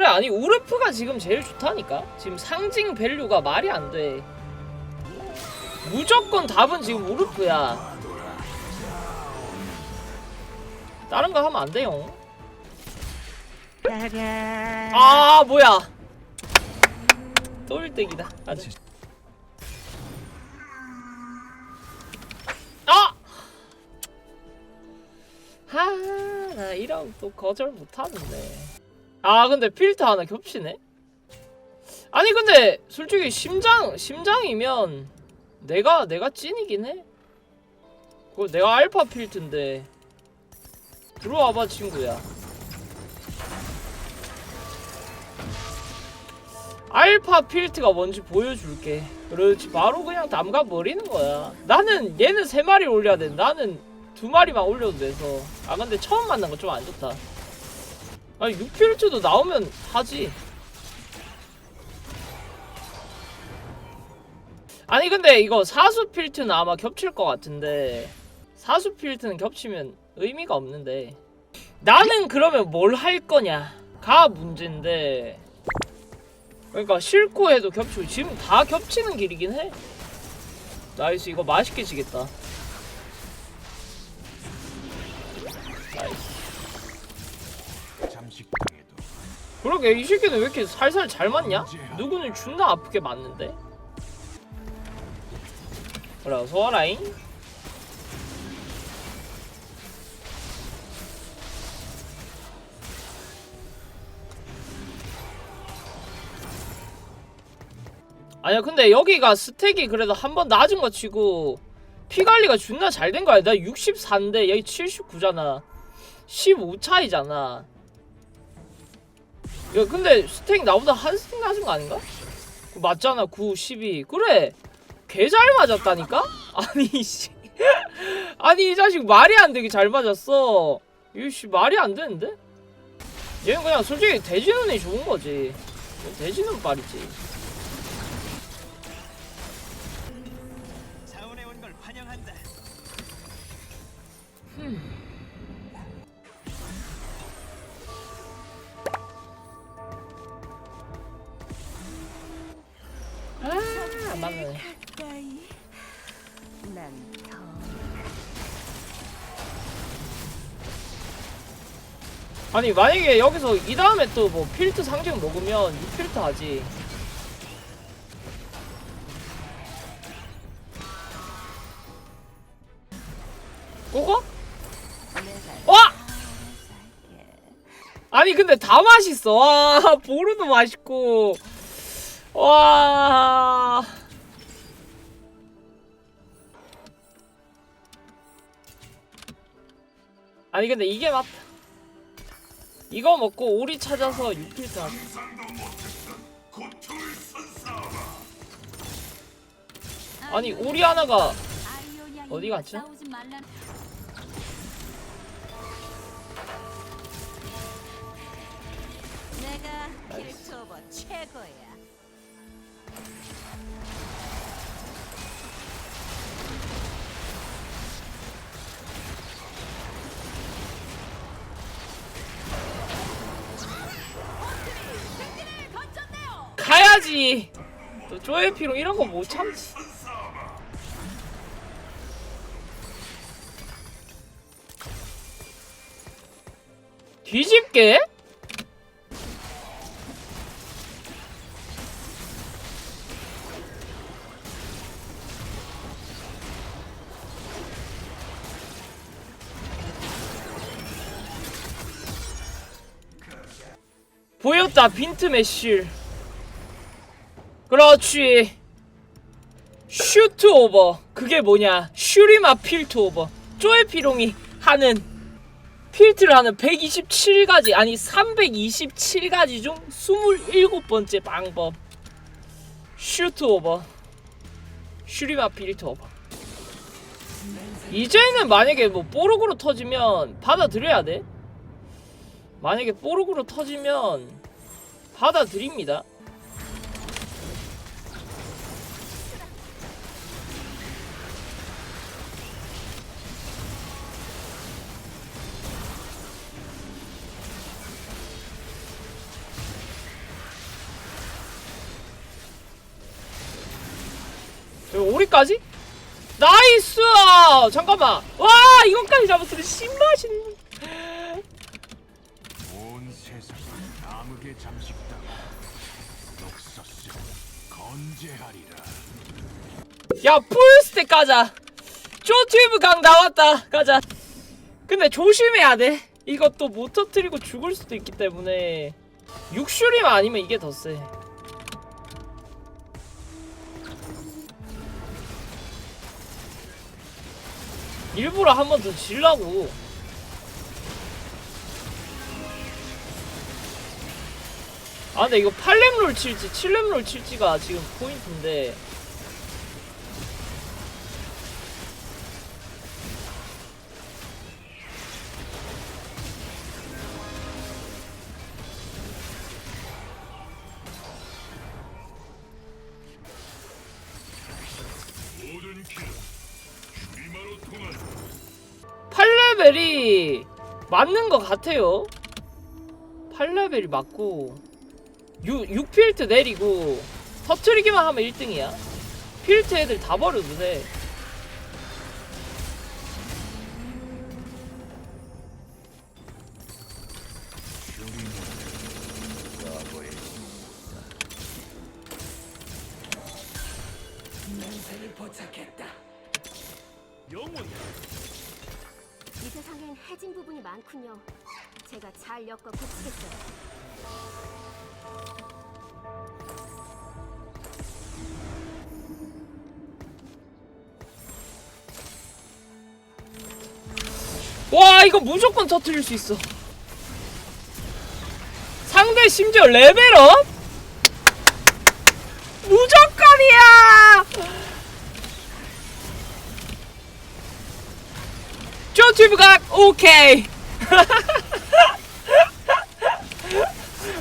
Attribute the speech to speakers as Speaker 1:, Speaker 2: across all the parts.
Speaker 1: 그래 아니 우르프가 지금 제일 좋다니까? 지금 상징 밸류가 말이 안 돼. 무조건 답은 지금 우르프야. 다른 거 하면 안 돼요. 아 뭐야. 또 1대2다 아주. 아! 하나 이런 또 거절 못하는데 아 근데 필터 하나 겹치네? 아니 근데 솔직히 심장 심장이면 내가 내가 찐이긴 해. 그거 내가 알파 필트인데. 들어와봐 친구야. 알파 필트가 뭔지 보여줄게. 그렇지 바로 그냥 담가 버리는 거야. 나는 얘는 세 마리 올려야 돼. 나는 두 마리만 올려도 돼서. 아 근데 처음 만난 거 좀 안 좋다 아니 6필트도 나오면 하지. 아니 근데 이거 사수 필트는 아마 겹칠 것 같은데 사수 필트는 겹치면 의미가 없는데. 나는 그러면 뭘 할 거냐가 문제인데. 그러니까 싫고 해도 겹치고 지금 다 겹치는 길이긴 해. 나이스 이거 맛있게 지겠다 그러게 이 새끼는 왜 이렇게 살살 잘 맞냐? 누구는 존나 아프게 맞는데? 그래 어서와라잉 아니야 근데 여기가 스택이 그래도 한 번 낮은 거 치고 피 관리가 존나 잘 된 거야 나 64인데 여기 79잖아 15 차이잖아 야 근데 스택 나보다 한 스택 낮은 거 아닌가? 그 맞잖아 9, 12 그래 개 잘 맞았다니까? 아니 씨 아니 이 자식 말이 안 되게 잘 맞았어 이씨 말이 안 되는데? 얘는 그냥 솔직히 돼지눈이 좋은 거지 돼지눈 빨이지 아니 만약에 여기서 이 다음에 또 뭐 필트 상징 먹으면 6필트 하지 그거?
Speaker 2: 내가
Speaker 1: 와! 아니 근데 다 맛있어 와 보르도 맛있고 와 아니 근데 이게 맞다 이거 먹고 오리 찾아서 6필트 하자 아니 오리 하나가 어디 갔지?
Speaker 2: 내가 킬투버 최고야
Speaker 1: 가야지. 또 조회피롱 이런 거 못 참지. 뒤집게? 보였다 빈트 매실 그렇지. 슈트 오버. 그게 뭐냐? 슈리마 필트 오버. 쪼에 피롱이 하는 필트를 하는 127가지 아니 327가지 중 27번째 방법. 슈트 오버. 슈리마 필트 오버. 이제는 만약에 뭐 뽀록으로 터지면 받아들여야 돼? 만약에 뽀록으로 터지면 받아들입니다 오리까지? 나이스! 잠깐만. 와, 이것까지 잡았으면 신맛있는.
Speaker 3: 온 세상을 암흑에 잠식다가 녹서스 건재하리라.
Speaker 1: 야, 풀스택 가자. 쪼튜브 강 나왔다. 가자. 근데 조심해야 돼. 이것도 못 터트리고 죽을 수도 있기 때문에. 육슈리만 아니면 이게 더 세. 일부러 한 번 더 질라고. 아 근데 이거 8렘롤 칠지 7렘롤 칠지가 지금 포인트인데
Speaker 3: 모든 길은 주리마로 통한
Speaker 1: 8레벨이 맞는 것 같아요. 8레벨이 맞고 6, 6필트 내리고 터트리기만 하면 1등이야. 필트 애들 다 버려도 돼.
Speaker 3: 영원
Speaker 4: 이 세상엔 해진 부분이 많군요. 제가 잘 엮어 붙이겠어요.
Speaker 1: 와 이거 무조건 터트릴 수 있어 상대 심지어 레벨업? 쪼튜브각 오케이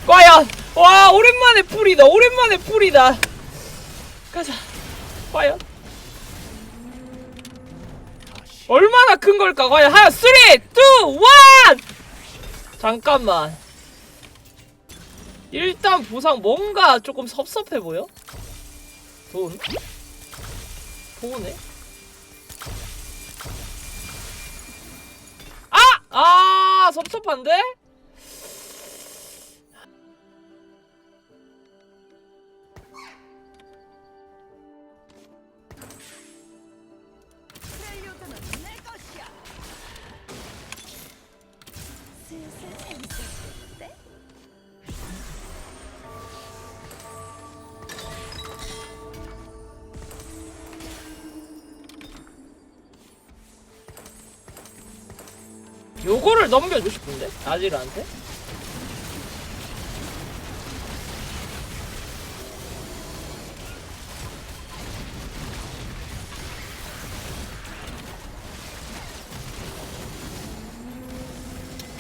Speaker 1: 과연 와 오랜만에 풀이다 오랜만에 풀이다 가자 과연 얼마나 큰 걸까? 과연 하나, 3, 2, 1! 잠깐만. 일단 보상 뭔가 조금 섭섭해 보여? 돈? 돈에? 아! 아, 섭섭한데? 요거를 넘겨주고 싶은데? 아지르한테?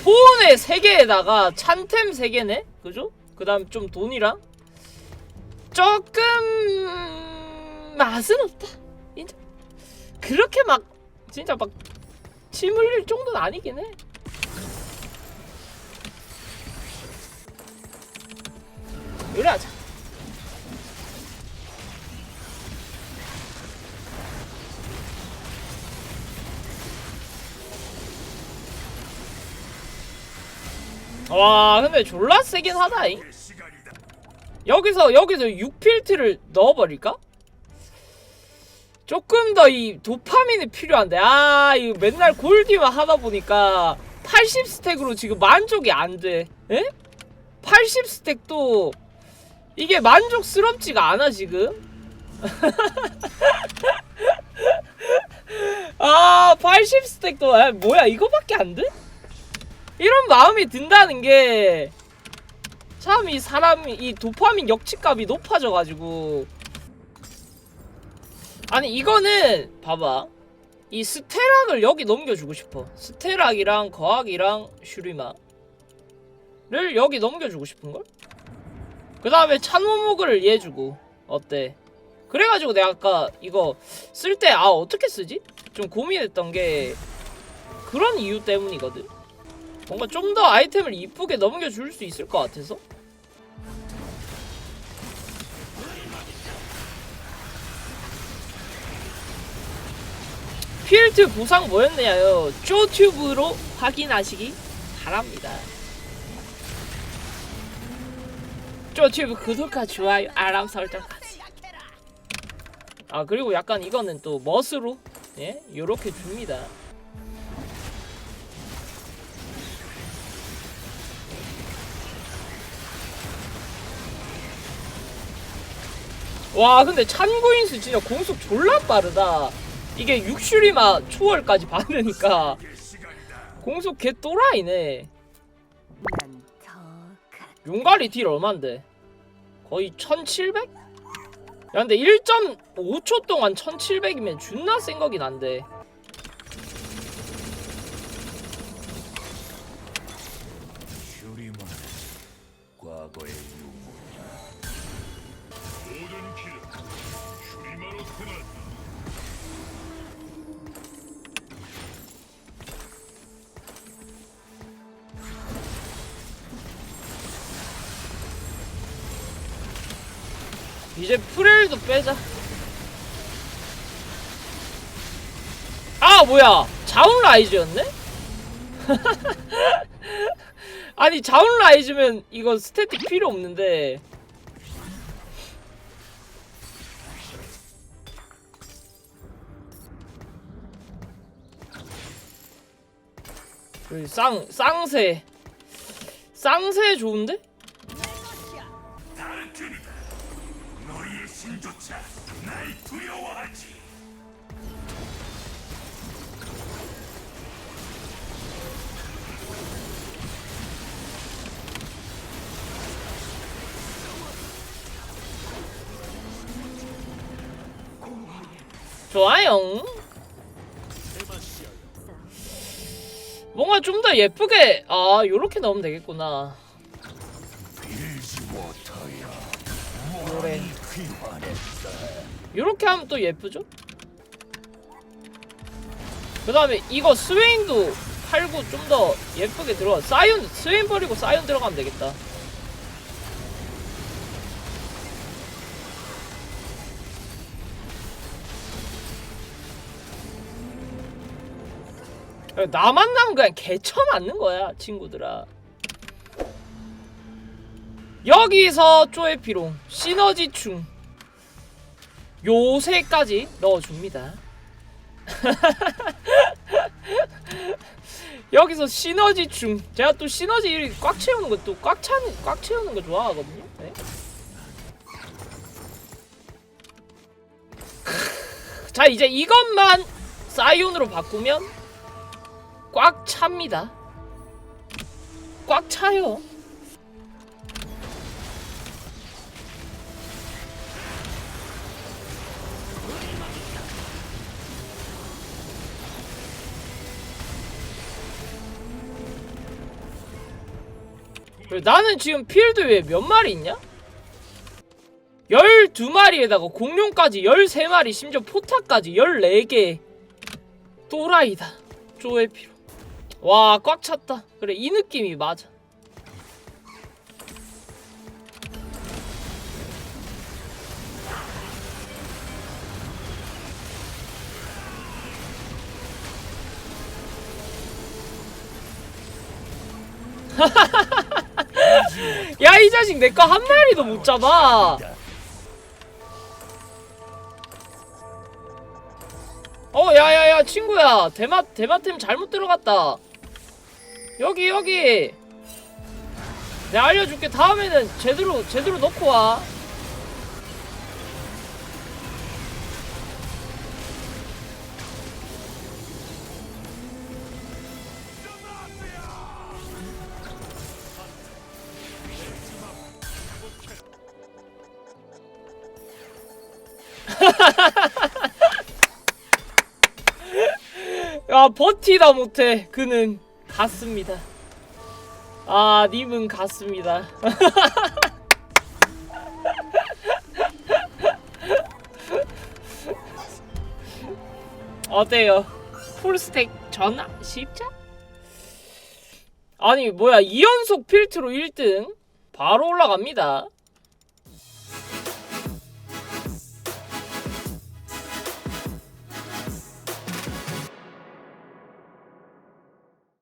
Speaker 1: 포온의 3개에다가 찬템 3개네? 그죠? 그 다음 좀 돈이랑 조금 맛은 없다 인정 그렇게 막 진짜 막 침 흘릴 정도는 아니긴 해. 요리하자. 와 근데 졸라 세긴 하다잉. 여기서 여기서 6필트를 넣어버릴까? 조금 더 이 도파민이 필요한데 아 이거 맨날 골디만 하다 보니까 80 스택으로 지금 만족이 안돼 에? 80 스택도 이게 만족스럽지가 않아 지금 아 80 스택도 아, 뭐야 이거밖에 안 돼? 이런 마음이 든다는 게 참 이 사람이 이 도파민 역치값이 높아져가지고 아니 이거는 봐봐 이 스테락을 여기 넘겨주고 싶어 스테락이랑 거학이랑 슈리마를 여기 넘겨주고 싶은걸? 그 다음에 찬호목을 얘 주고 어때? 그래가지고 내가 아까 이거 쓸 때 아 어떻게 쓰지? 좀 고민했던 게 그런 이유 때문이거든 뭔가 좀 더 아이템을 이쁘게 넘겨줄 수 있을 것 같아서 필드 보상 뭐였냐요? 쪼튜브로 확인하시기 바랍니다. 쪼튜브 구독과 좋아요, 알람 설정까지. 아 그리고 약간 이거는 또 멋으로 예 요렇게 줍니다. 와 근데 찬구인수 진짜 공속 졸라 빠르다 이게 6슈리마 초월까지 받으니까 공속 개 또라이네. 용가리 딜 얼만데? 거의 1700? 야 근데 1.5초 동안 1700이면 존나 센 거긴 한데 이제 프렐도 빼자 아 뭐야 자운 라이즈였네? 아니 자운 라이즈면 이거 스태틱 필요 없는데 쌍 쌍새 쌍새 좋은데?
Speaker 3: 너희의 신조차 날 두려워하지.
Speaker 1: 좋아요. 뭔가 좀 더 예쁘게 아 요렇게 넣으면 되겠구나. 요렇게 하면 또 예쁘죠? 그 다음에 이거 스웨인도 팔고 좀 더 예쁘게 들어가 사이온 스웨인 버리고 사이온 들어가면 되겠다. 나만 나면 그냥 개쳐 맞는 거야 친구들아. 여기서 쪼에피롱 시너지충 요새까지 넣어줍니다. 여기서 시너지 중 제가 또 시너지 꽉 채우는 것도 꽉 차는 꽉 채우는 거 좋아하거든요. 네. 자 이제 이것만 사이온으로 바꾸면 꽉 찹니다. 꽉 차요. 나는 지금 필드에 몇 마리 있냐? 12마리에다가 공룡까지 13마리 심지어 포탑까지 14개. 또라이다. 쪼의 피로. 와 꽉 찼다. 그래 이 느낌이 맞아 야 이 자식 내 거 한 마리도 못 잡아. 어 야야야 친구야. 대마 대마템 잘못 들어갔다. 여기 여기. 내가 알려줄게. 다음에는 제대로 제대로 넣고 와 버티다 못해 그는 갔습니다. 아 님은 갔습니다. 어때요? 풀스택 전화? 쉽죠? 아니 뭐야 2연속 필트로 1등 바로 올라갑니다